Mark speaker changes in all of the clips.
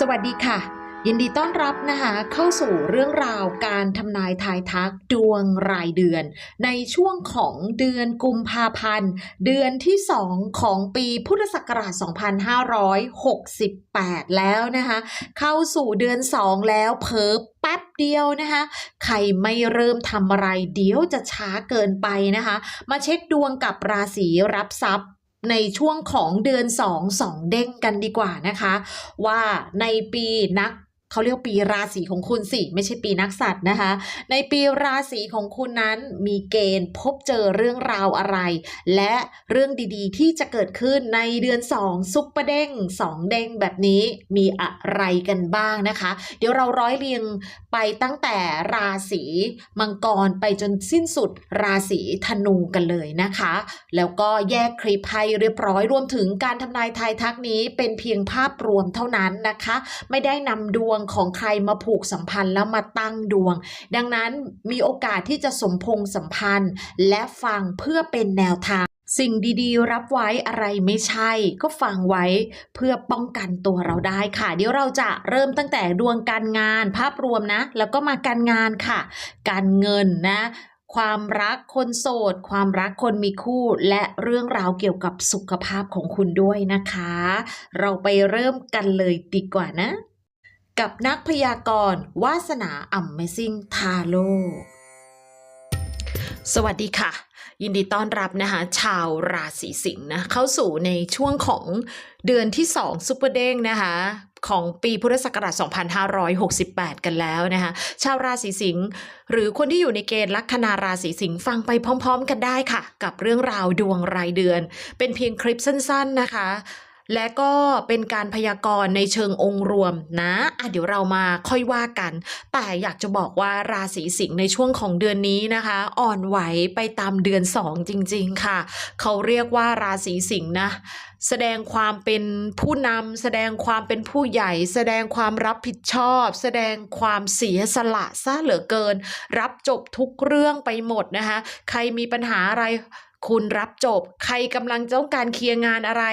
Speaker 1: สวัสดีค่ะ ยินดีต้อนรับนะคะเข้าสู่เรื่องราวการทำนายทายทักดวงรายเดือน ในช่วงของเดือนกุมภาพันธ์ เดือนที่ 2 ของปีพุทธศักราช 2568 แล้วนะคะเข้าสู่เดือน 2 แล้วเพิบแป๊บเดียวนะคะ ใครไม่เริ่มทำอะไรเดี๋ยวจะช้าเกินไปนะคะ มาเช็คดวงกับราศีรับทรัพย์ ในช่วงของเดือน 2 2 เด้งกันดีกว่านะคะ ว่าในปีนัก เขาเรียกปีราศีของคุณสิ ไม่ใช่ปีนักสัตว์นะคะ ในปีราศีของคุณนั้นมีเกณฑ์พบเจอเรื่องราวอะไร และเรื่องดีๆ ที่จะเกิดขึ้นในเดือน 2 ซุปเปอร์เด้ง2 เด้งแบบนี้มีอะไรกันบ้างนะคะ เดี๋ยวเราร้อยเรียงไปตั้งแต่ราศีมังกรไปจนสิ้นสุดราศีธนูกันเลยนะคะ แล้วก็แยกคลิปให้เรียบร้อยรวมถึงการทำนายทายทักนี้เป็นเพียงภาพรวมเท่านั้นนะคะ ไม่ได้นำดวงของใครมาผูกสัมพันธ์แล้วมาตั้งดวง ดังนั้นมีโอกาสที่จะสมพงษ์สัมพันธ์ และฟังเพื่อเป็นแนวทางสิ่งดีๆ รับไว้อะไรไม่ใช่ ก็ฟังไว้เพื่อป้องกันตัวเราได้ค่ะ เดี๋ยวเราจะเริ่มตั้งแต่ดวงการงานภาพรวมนะ แล้วก็มาการงานค่ะ การเงินนะ ความรักคนโสด ความรักคนมีคู่ และเรื่องราวเกี่ยวกับสุขภาพของคุณด้วยนะคะ เราไปเริ่มกันเลยดีกว่านะ กับนักพยากรณ์วาสนา Amazing ทาโ o สวัสดีค่ะ ยินดีต้อนรับนะคะ ชาวราศีสิงห์นะ เข้าสู่ในช่วงของเดือนที่ 2 ซุปเปอร์เด้งนะคะของปีพุทธศักราช 2568 กันแล้วนะคะ ชาวราศีสิงห์หรือคนที่อยู่ในเกณฑ์ลัคนาราศีสิงห์ฟังไปพร้อม ๆ กันได้ค่ะ กับเรื่องราวดวงรายเดือน เป็นเพียงคลิปสั้น ๆนะคะ และก็เป็นการพยากรณ์ในเชิงองค์รวมนะอะเดี๋ยวเรามาค่อยว่ากัน แต่อยากจะบอกว่าราศีสิงห์ในช่วงของเดือนนี้นะคะ อ่อนไหวไปตามเดือน 2 จริง ๆ ค่ะ เขาเรียกว่าราศีสิงห์นะแสดงความเป็นผู้นำแสดงความเป็นผู้ใหญ่ แสดงความรับผิดชอบ แสดงความเสียสละซะเหลือเกิน รับจบทุกเรื่องไปหมดนะคะ ใครมีปัญหาอะไรคุณรับจบ ใครกำลังต้องการเคลียร์งานอะไร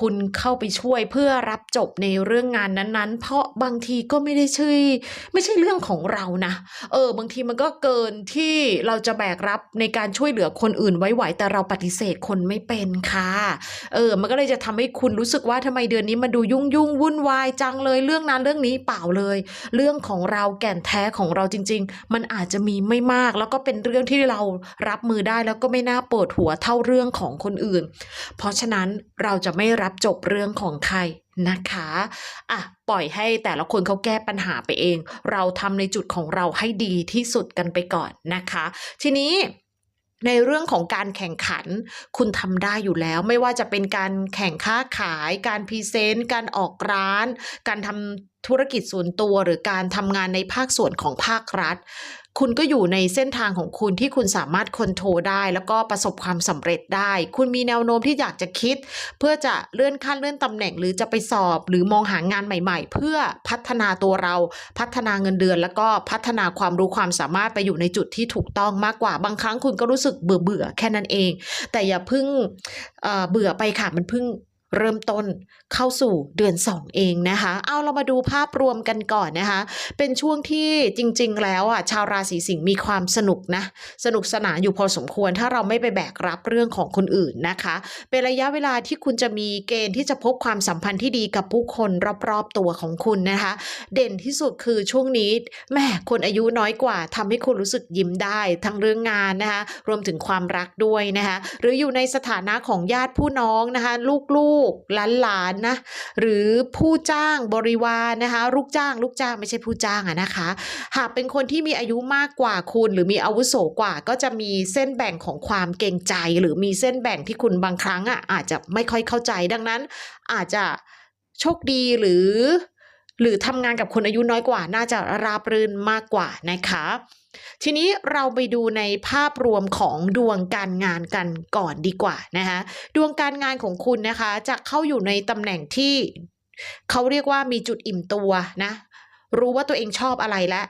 Speaker 1: คุณเข้าไปช่วยเพื่อรับจบในเรื่องงานนั้นๆ เพราะบางทีก็ไม่ได้ช่วยไม่ใช่เรื่องของเรานะ เออ บางทีมันก็เกินที่เราจะแบกรับในการช่วยเหลือคนอื่นไว้ไหวแต่เราปฏิเสธคนไม่เป็นค่ะ เออ มันก็เลยจะทำให้คุณรู้สึกว่าทำไมเดือนนี้มันดูยุ่งยุ่งวุ่นวายจังเลยเรื่องนั้นเรื่องนี้เปล่าเลย เรื่องของเราแก่นแท้ของเราจริง ๆ มันอาจจะมีไม่มาก แล้วก็เป็นเรื่องที่เรารับมือได้แล้วก็ไม่น่าปวดหัวเท่าเรื่องของคนอื่น เพราะฉะนั้นเราจะไม่รับจบเรื่องของใครนะคะอะปล่อยให้แต่ละคนเขาแก้ปัญหาไปเอง เราทำในจุดของเราให้ดีที่สุดกันไปก่อนนะคะ ทีนี้ในเรื่องของการแข่งขันคุณทำได้อยู่แล้ว ไม่ว่าจะเป็นการแข่งค้าขาย การพรีเซนต์ การออกร้าน การทำธุรกิจส่วนตัวหรือการทำงานในภาคส่วนของภาครัฐ คุณก็อยู่ในเส้นทางของคุณที่คุณสามารถคอนโทรลได้ แล้วก็ประสบความสำเร็จได้ คุณมีแนวโน้มที่อยากจะคิด เพื่อจะเลื่อนขั้นเลื่อนตำแหน่ง หรือจะไปสอบ หรือมองหางานใหม่ ๆ เพื่อพัฒนาตัวเรา พัฒนาเงินเดือน แล้วก็พัฒนาความรู้ความสามารถไปอยู่ในจุดที่ถูกต้องมากกว่า บางครั้งคุณก็รู้สึกเบื่อเบื่อๆแค่นั้นเอง แต่อย่าเพิ่งเอ่อเบื่อไปค่ะมันเพิ่ง เริ่มต้นเข้าสู่เดือน 2 เองนะคะ เอาเรามาดูภาพรวมกันก่อนนะคะ เป็นช่วงที่จริง ๆ แล้วอะชาวราศีสิงห์มีความสนุกนะ สนุกสนานอยู่พอสมควร ถ้าเราไม่ไปแบกรับเรื่องของคนอื่นนะคะ เป็นระยะเวลาที่คุณจะมีเกณฑ์ที่จะพบความสัมพันธ์ที่ดีกับผู้คนรอบๆตัวของคุณนะคะ เด่นที่สุดคือช่วงนี้แม่คนอายุน้อยกว่าทำให้คุณรู้สึกยิ้มได้ทั้งเรื่องงานนะคะ รวมถึงความรักด้วยนะคะ หรืออยู่ในสถานะของญาติผู้น้องนะคะ ลูกๆหลานๆนะหรือผู้จ้างบริวารนะคะลูกจ้างลูกจ้างไม่ใช่ผู้จ้างอะนะคะ หากเป็นคนที่มีอายุมากกว่าคุณ หรือมีอาวุโสกว่า ก็จะมีเส้นแบ่งของความเกรงใจ หรือมีเส้นแบ่งที่คุณบางครั้งอะอาจจะไม่ค่อยเข้าใจดังนั้น อาจจะโชคดีหรือ หรือทำงานกับคนอายุน้อยกว่าน่าจะราบรื่นมากกว่านะคะ ทีนี้เราไปดูในภาพรวมของดวงการงานกันก่อนดีกว่านะคะดวงการงานของคุณนะคะ จะเข้าอยู่ในตำแหน่งที่เขาเรียกว่ามีจุดอิ่มตัวนะ รู้ว่าตัวเองชอบอะไรและ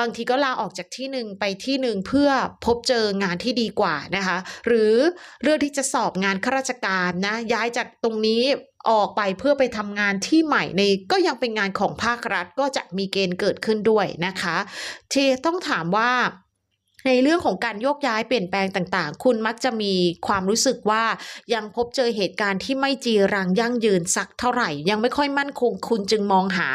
Speaker 1: บางทีก็ลาออกจากที่หนึ่งไปที่หนึ่งเพื่อพบเจองานที่ดีกว่านะคะ หรือเรื่องที่จะสอบงานข้าราชการนะย้ายจากตรงนี้ ออกไปเพื่อไปทำงานที่ใหม่ในก็ยังเป็นงานของภาครัฐก็จะมีเกณฑ์เกิดขึ้นด้วยนะคะที่ต้องถามว่าในเรื่องของการโยกย้ายเปลี่ยนแปลงต่างๆ คุณมักจะมีความรู้สึกว่ายังพบเจอเหตุการณ์ที่ไม่จีรังยั่งยืนสักเท่าไหร่ ยังไม่ค่อยมั่นคง คุณจึงมองหา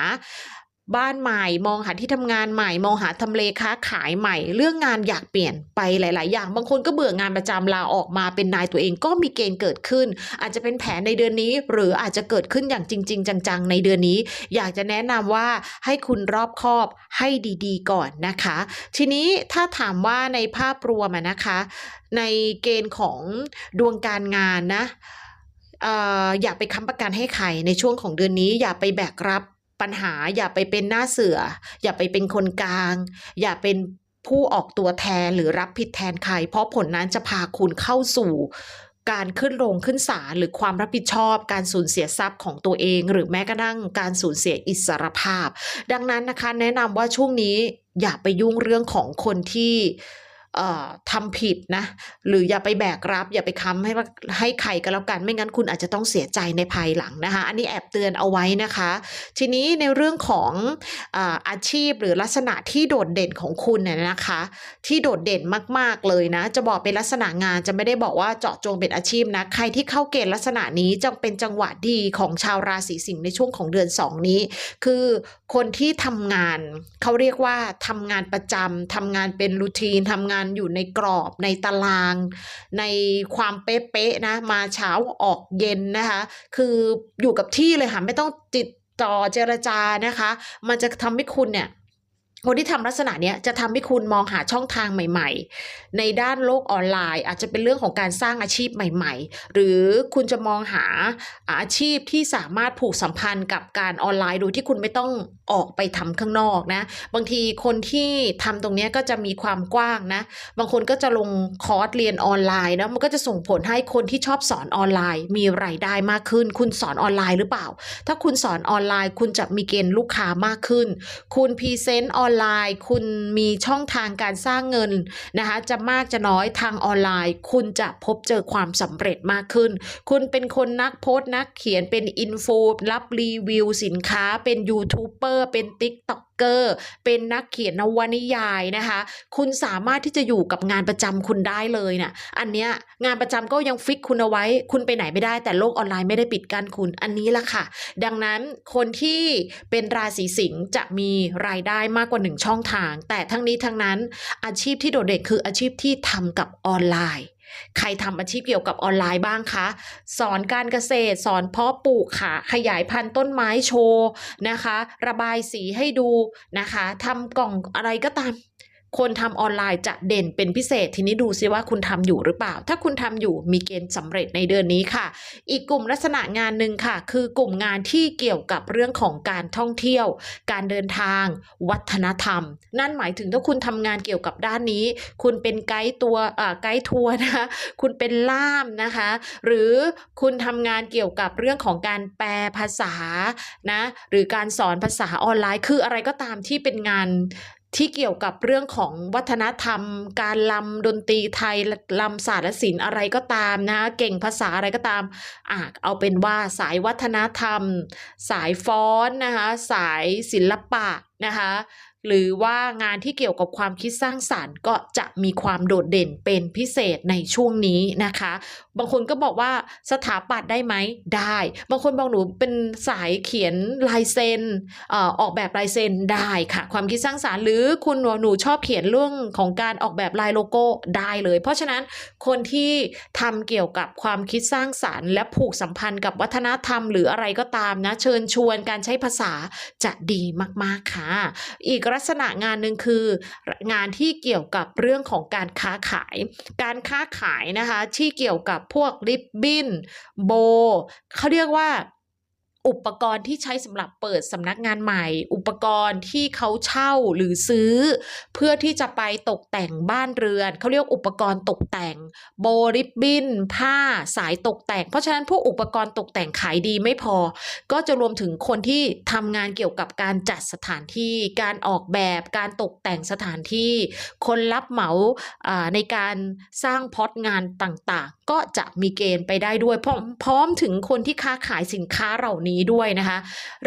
Speaker 1: บ้านใหม่มองหาที่ทำงานใหม่ มองหาทำเลค้าขายใหม่ เรื่องงานอยากเปลี่ยนไปหลาย ๆ อย่างบางคนก็เบื่องานประจำลาออกมาเป็นนายตัวเองก็มีเกณฑ์เกิดขึ้น อาจจะเป็นแผนในเดือนนี้ หรืออาจจะเกิดขึ้นอย่างจริง ๆ จัง ๆ ในเดือนนี้ อยากจะแนะนำว่าให้คุณรอบคอบให้ดี ๆ ก่อนนะคะ ทีนี้ถ้าถามว่าในภาพรวมนะคะ ในเกณฑ์ของดวงการงานนะอออย่าไปค้ำประกันให้ใครในช่วงของเดือนนี้อย่าไปแบกรับ ปัญหาอย่าไปเป็นหน้าเสือ อย่าไปเป็นคนกลาง อย่าเป็นผู้ออกตัวแทนหรือรับผิดแทนใคร เพราะผลนั้นจะพาคุณเข้าสู่การขึ้นโรงขึ้นศาลหรือความรับผิดชอบ การสูญเสียทรัพย์ของตัวเอง หรือแม้กระทั่งการสูญเสียอิสรภาพ ดังนั้นนะคะ แนะนำว่าช่วงนี้อย่าไปยุ่งเรื่องของคนที่ ทำผิดนะ หรืออย่าไปแบกรับ อย่าไปค้ำให้ให้ใครก็แล้วกัน ไม่งั้นคุณอาจจะต้องเสียใจในภายหลังนะคะ อันนี้แอบเตือนเอาไว้นะคะ ทีนี้ในเรื่องของอาอาชีพหรือลักษณะที่โดดเด่นของคุณเนี่ยนะคะ ที่โดดเด่นมากๆเลยนะ จะบอกเป็นลักษณะงานจะไม่ได้บอกว่าเจาะจงเป็นอาชีพนะ ใครที่เข้าเกณฑ์ลักษณะนี้จะเป็นจังหวะดีของชาวราศีสิงห์ในช่วงของเดือน 2 นี้ คือคนที่ทำงานเขาเรียกว่าทำงานประจำทำงานเป็นรูทีนทำงานอยู่ในกรอบในตาราง ในความเป๊ะๆนะ มาเช้าออกเย็นนะคะ คืออยู่กับที่เลยค่ะ ไม่ต้องติดต่อเจรจานะคะ มันจะทำให้คุณเนี่ย คนที่ทำลักษณะเนี้ยจะทำให้คุณมองหาช่องทางใหม่ ๆ ในด้านโลกออนไลน์ อาจจะเป็นเรื่องของการสร้างอาชีพใหม่ ๆ หรือคุณจะมองหาอาชีพที่สามารถผูกสัมพันธ์กับการออนไลน์โดยที่คุณไม่ต้องออกไปทำข้างนอกนะ บางทีคนที่ทำตรงนี้ก็จะมีความกว้างนะ บางคนก็จะลงคอร์สเรียนออนไลน์นะมันก็จะส่งผลให้คนที่ชอบสอนออนไลน์ มีรายได้มากขึ้น คุณสอนออนไลน์หรือเปล่า ถ้าคุณสอนออนไลน์ คุณจะมีเกณฑ์ลูกค้ามากขึ้น คุณพรีเซนต์ออนอนไลน์ คุณมีช่องทางการสร้างเงินนะคะ จะมากจะน้อยทางออนไลน์ คุณจะพบเจอความสำเร็จมากขึ้น คุณเป็นคนนักโพสต์นักเขียนเป็นอินฟูรับรีวิวสินค้าเป็นยูทูบเบอร์เป็นติ๊กต็อก เกอร์ เป็นนักเขียนนวนิยายนะคะ คุณสามารถที่จะอยู่กับงานประจำคุณได้เลยเนะ่ะอันเนี้ยงานประจำก็ยังฟิกคุณเอาไว้ คุณไปไหนไม่ได้ แต่โลกออนไลน์ไม่ได้ปิดกั้นคุณ อันนี้ละค่ะ ดังนั้นคนที่เป็นราศีสิงห์จะมีรายได้มากกว่าหนึ่งช่องทาง แต่ทั้งนี้ทั้งนั้นอาชีพที่โดดเด่นคืออาชีพที่ทำกับออนไลน์ ใครทำอาชีพเกี่ยวกับออนไลน์บ้างคะ สอนการเกษตร สอนเพาะปลูกค่ะ ขยายพันธุ์ต้นไม้โชว์นะคะ ระบายสีให้ดูนะคะทำกล่องอะไรก็ตาม คนทำออนไลน์จะเด่นเป็นพิเศษ ทีนี้ดูซิว่าคุณทำอยู่หรือเปล่า ถ้าคุณทำอยู่มีเกณฑ์สำเร็จในเดือนนี้ค่ะ อีกกลุ่มลักษณะงานหนึ่งค่ะ คือกลุ่มงานที่เกี่ยวกับเรื่องของการท่องเที่ยว การเดินทาง วัฒนธรรม นั่นหมายถึงถ้าคุณทำงานเกี่ยวกับด้านนี้ คุณเป็นไกด์ตัวไกด์ทัวร์นะคะคุณเป็นล่ามนะคะ หรือคุณทำงานเกี่ยวกับเรื่องของการแปลภาษานะหรือการสอนภาษาออนไลน์คืออะไรก็ตามที่เป็นงาน ที่เกี่ยวกับเรื่องของวัฒนธรรม การลำดนตรีไทยลำศาสตร์และศิลป์อะไรก็ตามนะเก่งภาษาอะไรก็ตามอะเอาเป็นว่าสายวัฒนธรรม สายฟ้อนนะคะสายศิลปะนะคะหรือว่างานที่เกี่ยวกับความคิดสร้างสารรค์ก็จะมีความโดดเด่นเป็นพิเศษในช่วงนี้นะคะ บางคนก็บอกว่าสถาปัตย์ได้ไหมได้ บางคนบอกหนูเป็นสายเขียนลายเซ็นออกแบบลายเซ็นได้ค่ะ ความคิดสร้างสารรค์หรือคุณหนูชอบเขียนเรื่องของการออกแบบลายโลโก้ได้เลย เพราะฉะนั้นคนที่ทำเกี่ยวกับความคิดสร้างสารรค์และผูกสัมพันธ์กับวัฒนธรรมหรืออะไรก็ตามนะ เชิญชวนการใช้ภาษาจะดีมากๆค่ะ อีกลักษณะงานหนึ่งคืองานที่เกี่ยวกับเรื่องของการค้าขาย การค้าขายนะคะที่เกี่ยวกับพวกริบบิ้นโบเขาเรียกว่า อุปกรณ์ที่ใช้สำหรับเปิดสำนักงานใหม่ อุปกรณ์ที่เขาเช่าหรือซื้อ เพื่อที่จะไปตกแต่งบ้านเรือน เขาเรียกอุปกรณ์ตกแต่ง โบริบบิน ผ้าสายตกแต่ง เพราะฉะนั้นพวกอุปกรณ์ตกแต่งขายดีไม่พอ ก็จะรวมถึงคนที่ทำงานเกี่ยวกับการจัดสถานที่ การออกแบบการตกแต่งสถานที่ คนรับเหมาในการสร้างพอตงานต่างๆ ก็จะมีเกณฑ์ไปได้ด้วยพร้อมถึงคนที่ค้าขายสินค้าเหล่านี้ด้วยนะคะ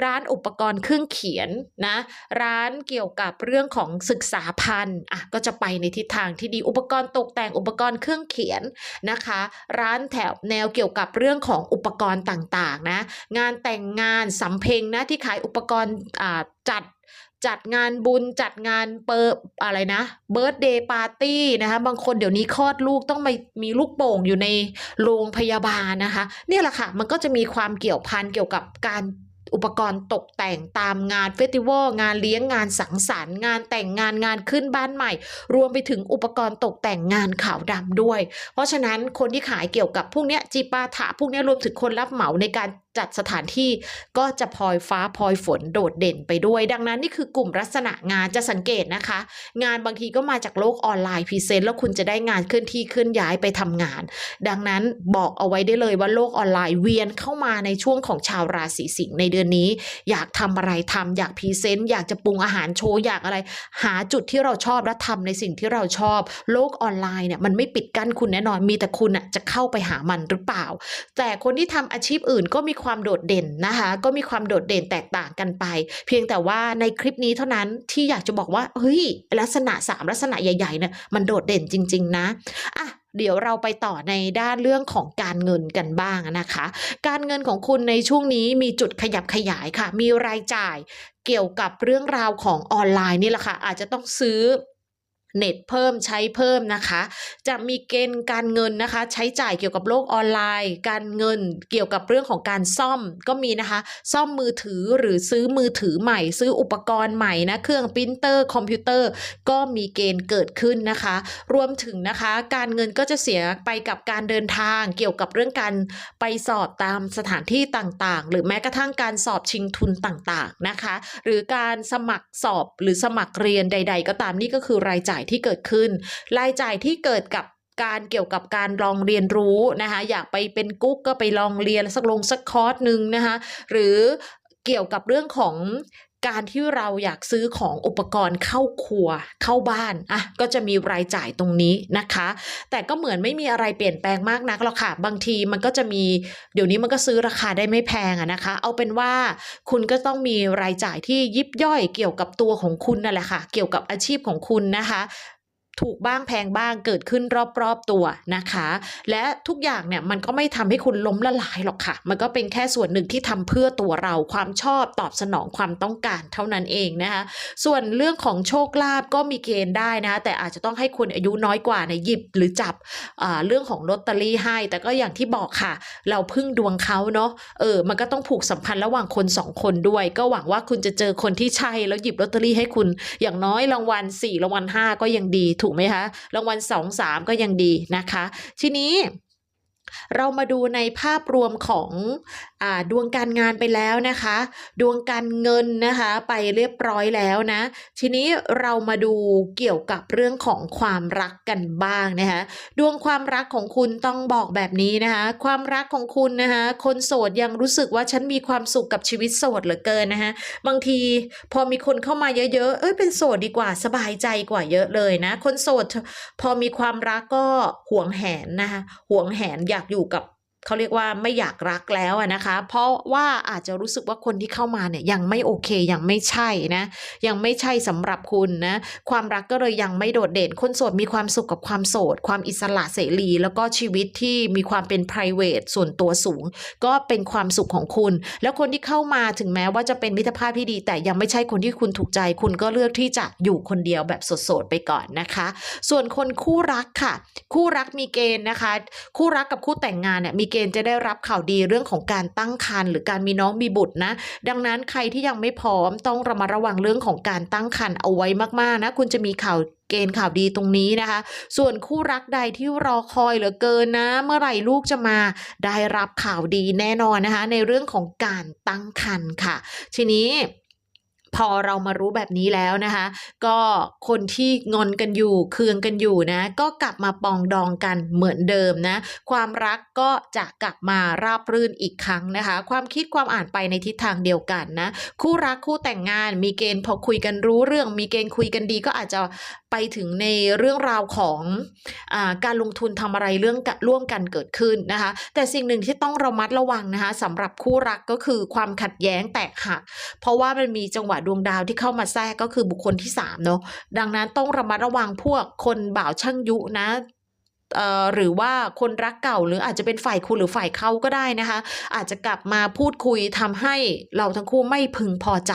Speaker 1: ร้านอุปกรณ์เครื่องเขียนนะร้านเกี่ยวกับเรื่องของศึกษาพันธุ์อะก็จะไปในทิศทางที่ดีอุปกรณ์ตกแต่งอุปกรณ์เครื่องเขียนนะคะ ร้านแถวแนวเกี่ยวกับเรื่องของอุปกรณ์ต่างๆนะงานแต่งงานสำเพ็งนะที่ขายอุปกรณ์จัด จัดงานบุญจัดงานเปิดอะไรนะเบิร์ d เดย์ปาร์ตี้นะคะบางคนเดี๋ยวนี้คลอดลูกต้องไปมีลูกโป่งอยู่ในโรงพยาบาลนะคะเนี่ยแหละค่ะ มันก็จะมีความเกี่ยวพันเกี่ยวกับการอุปกรณ์ตกแต่งตามงานเฟสติวัลงานเลี้ยงงานสังสรรค์ งานแต่งงานงานขึ้นบ้านใหม่ รวมไปถึงอุปกรณ์ตกแต่งงานขาวดำด้วย เพราะฉะนั้นคนที่ขายเกี่ยวกับพวกเนี้ยจีปาถะพวกเนี้ยรวมถึงคนรับเหมาในการจัดสถานที่ก็จะพลอยฟ้าพลอยฝนโดดเด่นไปด้วย ดังนั้นนี่คือกลุ่มลักษณะงานจะสังเกตนะคะ งานบางทีก็มาจากโลกออนไลน์พรีเซนต์แล้วคุณจะได้งานเคลื่อนที่เคลื่อนย้ายไปทำงาน ดังนั้นบอกเอาไว้ได้เลยว่าโลกออนไลน์เวียนเข้ามาในช่วงของชาวราศีสิงห์ในเดือนนี้ อยากทำอะไรทำอยากพรีเซนต์อยากจะปรุงอาหารโชว์อยากอะไร หาจุดที่เราชอบและทำในสิ่งที่เราชอบ โลกออนไลน์เนี่ยมันไม่ปิดกั้นคุณแน่นอนมีแต่คุณอะจะเข้าไปหามันหรือเปล่า แต่คนที่ทำอาชีพอื่นก็มีความโดดเด่นนะคะ ก็มีความโดดเด่นแตกต่างกันไป เพียงแต่ว่าในคลิปนี้เท่านั้นที่อยากจะบอกว่าเฮ้ยลักษณะสามลักษณะใหญ่ๆเนี่ยมันโดดเด่นจริง ๆ นะอะเดี๋ยวเราไปต่อในด้านเรื่องของการเงินกันบ้างนะคะ การเงินของคุณในช่วงนี้มีจุดขยับขยายค่ะ มีรายจ่ายเกี่ยวกับเรื่องราวของออนไลน์นี่แหละค่ะ อาจจะต้องซื้อ เน็ตเพิ่มใช้เพิ่มนะคะ จะมีเกณฑ์การเงินนะคะ ใช้จ่ายเกี่ยวกับโลกออนไลน์ การเงินเกี่ยวกับเรื่องของการซ่อมก็มีนะคะ ซ่อมมือถือหรือซื้อมือถือใหม่ ซื้ออุปกรณ์ใหม่นะเครื่องปรินเตอร์คอมพิวเตอร์ก็มีเกณฑ์เกิดขึ้นนะคะ รวมถึงนะคะ การเงินก็จะเสียไปกับการเดินทาง เกี่ยวกับเรื่องการไปสอบตามสถานที่ต่างๆ หรือแม้กระทั่งการสอบชิงทุนต่างๆนะคะ หรือการสมัครสอบหรือสมัครเรียนใด ๆ ก็ตามนี่ก็คือรายจ่ายที่เกิดขึ้น รายจ่ายที่เกิดกับการเกี่ยวกับการลองเรียนรู้นะคะอยากไปเป็นกุ๊กก็ไปลองเรียนสักลงสักคอร์สหนึ่งนะคะหรือเกี่ยวกับเรื่องของ การที่เราอยากซื้อของอุปกรณ์เข้าครัวเข้าบ้านอะก็จะมีรายจ่ายตรงนี้นะคะ แต่ก็เหมือนไม่มีอะไรเปลี่ยนแปลงมากนักหรอกค่ะ บางทีมันก็จะมีเดี๋ยวนี้มันก็ซื้อราคาได้ไม่แพงอะนะคะ เอาเป็นว่าคุณก็ต้องมีรายจ่ายที่ยิบย่อยเกี่ยวกับตัวของคุณนั่นแหละค่ะ เกี่ยวกับอาชีพของคุณนะคะ ถูกบ้างแพงบ้างเกิดขึ้นรอบๆตัวนะคะ และทุกอย่างเนี่ยมันก็ไม่ทำให้คุณล้มละลายหรอกค่ะ มันก็เป็นแค่ส่วนหนึ่งที่ทำเพื่อตัวเราความชอบตอบสนองความต้องการเท่านั้นเองนะคะ ส่วนเรื่องของโชคลาภก็มีเกณฑ์ได้นะ แต่อาจจะต้องให้คนอายุน้อยกว่าเนี่ยหยิบหรือจับเรื่องของลอตเตอรี่ให้ แต่ก็อย่างที่บอกค่ะ เราพึ่งดวงเขาเนาะเออมันก็ต้องผูกสัมพันธ์ระหว่างคนสองคนด้วย ก็หวังว่าคุณจะเจอคนที่ใช่แล้วหยิบลอตเตอรี่ให้คุณอย่างน้อยรางวัล4รางวัล5ก็ยังดีถูกไหมคะรางวัล2 3ก็ยังดีนะคะ ทีนี้ เรามาดูในภาพรวมของอาดวงการงานไปแล้วนะคะ ดวงการเงินนะคะไปเรียบร้อยแล้วนะ ทีนี้เรามาดูเกี่ยวกับเรื่องของความรักกันบ้างนะคะดวงความรักของคุณต้องบอกแบบนี้นะคะความรักของคุณนะคะคนโสดยังรู้สึกว่าฉันมีความสุขกับชีวิตโสดเหลือเกินนะคะบางทีพอมีคนเข้ามาเยอะๆเอ้ยเป็นโสดดีกว่าสบายใจกว่าเยอะเลยนะ คนโสดพอมีความรักก็หวงแหนนะคะหวงแหนอยากอยู่กับ เขาเรียกว่าไม่อยากรักแล้วอะนะคะ เพราะว่าอาจจะรู้สึกว่าคนที่เข้ามาเนี่ยยังไม่โอเคยังไม่ใช่นะยังไม่ใช่สำหรับคุณนะความรักก็เลยยังไม่โดดเด่น คนโสดมีความสุขกับความโสด ความอิสระเสรี แล้วก็ชีวิตที่มีความเป็น p r i v a t ส่วนตัวสูง ก็เป็นความสุขของคุณ แล้วคนที่เข้ามาถึงแม้ว่าจะเป็นมิตรภาพที่ดี แต่ยังไม่ใช่คนที่คุณถูกใจ คุณก็เลือกที่จะอยู่คนเดียวแบบโสดๆไปก่อนนะคะ ส่วนคนคู่รักค่ะ คู่รักมีเกณฑ์นะคะ คู่รักกับคู่แต่งงานเนี่ยมีเกณฑ์จะได้รับข่าวดีเรื่องของการตั้งครรภ์หรือการมีน้องมีบุตรนะ ดังนั้นใครที่ยังไม่พร้อมต้องระมัดระวังเรื่องของการตั้งครรภ์เอาไว้มากๆนะคุณจะมีข่าวเกณฑ์ข่าวดีตรงนี้นะคะ ส่วนคู่รักใดที่รอคอยเหลือเกินนะ เมื่อไหร่ลูกจะมาได้รับข่าวดีแน่นอนนะคะ ในเรื่องของการตั้งครรภ์ค่ะ ทีนี้ พอเรามารู้แบบนี้แล้วนะคะ ก็คนที่งอนกันอยู่เคืองกันอยู่นะ ก็กลับมาปองดองกันเหมือนเดิมนะ ความรักก็จะกลับมาราบรื่นอีกครั้งนะคะ ความคิดความอ่านไปในทิศทางเดียวกันนะ คู่รักคู่แต่งงานมีเกณฑ์พอคุยกันรู้เรื่อง มีเกณฑ์คุยกันดีก็อาจจะ ไปถึงในเรื่องราวของอการลงทุนทำอะไรเรื่องร่วมกันเกิดขึ้นนะคะ แต่สิ่งหนึ่งที่ต้องระมัดระวังนะคะสำหรับคู่รักก็คือความขัดแย้งแตกหักเพราะว่ามันมีจังหวะดวงดาวที่เข้ามาแทรกก็คือบุคคลที่3เนาะดังนั้นต้องระมัดระวังพวกคนบ่าวช่างยุนะ หรือว่าคนรักเก่าหรืออาจจะเป็นฝ่ายคุณหรือฝ่ายเขาก็ได้นะคะ อาจจะกลับมาพูดคุยทำให้เราทั้งคู่ไม่พึงพอใจ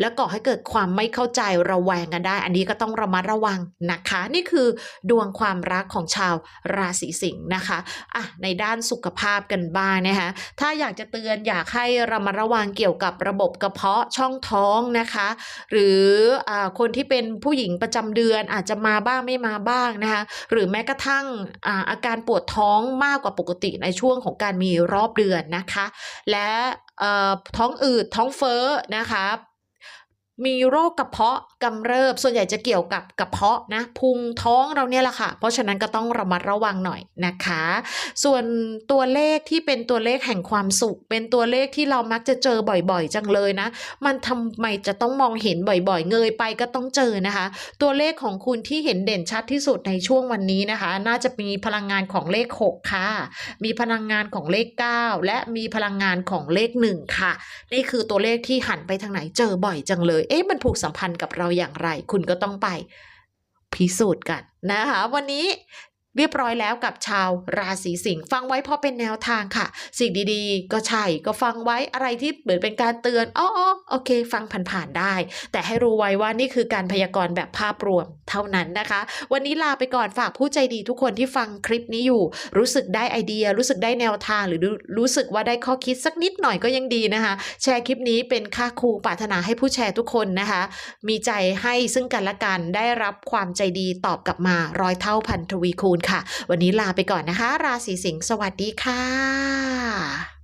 Speaker 1: และก่อให้เกิดความไม่เข้าใจระแวงกันได้ อันนี้ก็ต้องระมัดระวังนะคะ นี่คือดวงความรักของชาวราศีสิงห์นะคะอะในด้านสุขภาพกันบ้างนะคะถ้าอยากจะเตือนอยากให้ระมัดระวังเกี่ยวกับระบบกระเพาะช่องท้องนะคะ หรืออคนที่เป็นผู้หญิงประจำเดือนอาจจะมาบ้างไม่มาบ้างนะคะหรือแม้กระทั่งอาการปวดท้องมากกว่าปกติในช่วงของการมีรอบเดือนนะคะ และท้องอืดท้องเฟ้อนะคะ มีโรคกระเพาะกำเริบ ส่วนใหญ่จะเกี่ยวกับกระเพาะนะพุงท้องเราเนี่ยแหละค่ะ เพราะฉะนั้นก็ต้องระมัดระวังหน่อยนะคะ ส่วนตัวเลขที่เป็นตัวเลขแห่งความสุข เป็นตัวเลขที่เรามักจะเจอบ่อยๆ จังเลยนะ มันทำไมจะต้องมองเห็นบ่อยๆ เงยไปก็ต้องเจอนะคะ ตัวเลขของคุณที่เห็นเด่นชัดที่สุดในช่วงวันนี้นะคะ น่าจะมีพลังงานของเลข 6 ค่ะ มีพลังงานของเลข 9 และมีพลังงานของเลข 1 ค่ะ นี่คือตัวเลขที่หันไปทางไหนเจอบ่อยจังเลยเอ๊ะมันผูกสัมพันธ์กับเราอย่างไร คุณก็ต้องไปพิสูจน์กันนะคะ วันนี้ เรียบร้อยแล้วกับชาวราศีสิงห์ฟังไว้พอเป็นแนวทางค่ะ สิ่งดีๆ ก็ใช่ก็ฟังไว้อะไรที่เหมือนเป็นการเตือนอ๋อโอเค ฟังผ่านๆได้ แต่ให้รู้ไว้ว่านี่คือการพยากรณ์แบบภาพรวมเท่านั้นนะคะ วันนี้ลาไปก่อนฝากผู้ใจดีทุกคนที่ฟังคลิปนี้อยู่ รู้สึกได้ไอเดีย รู้สึกได้แนวทางหรือรู้รู้สึกว่าได้ข้อคิดสักนิดหน่อยก็ยังดีนะคะ แชร์คลิปนี้เป็นค่าครูปรารถนาให้ผู้แชร์ทุกคนนะคะ มีใจให้ซึ่งกันและกันได้รับความใจดีตอบกลับมาร้อยเท่าพันทวีคูณค่ะ วันนี้ลาไปก่อนนะคะ ราศีสิงห์สวัสดีค่ะ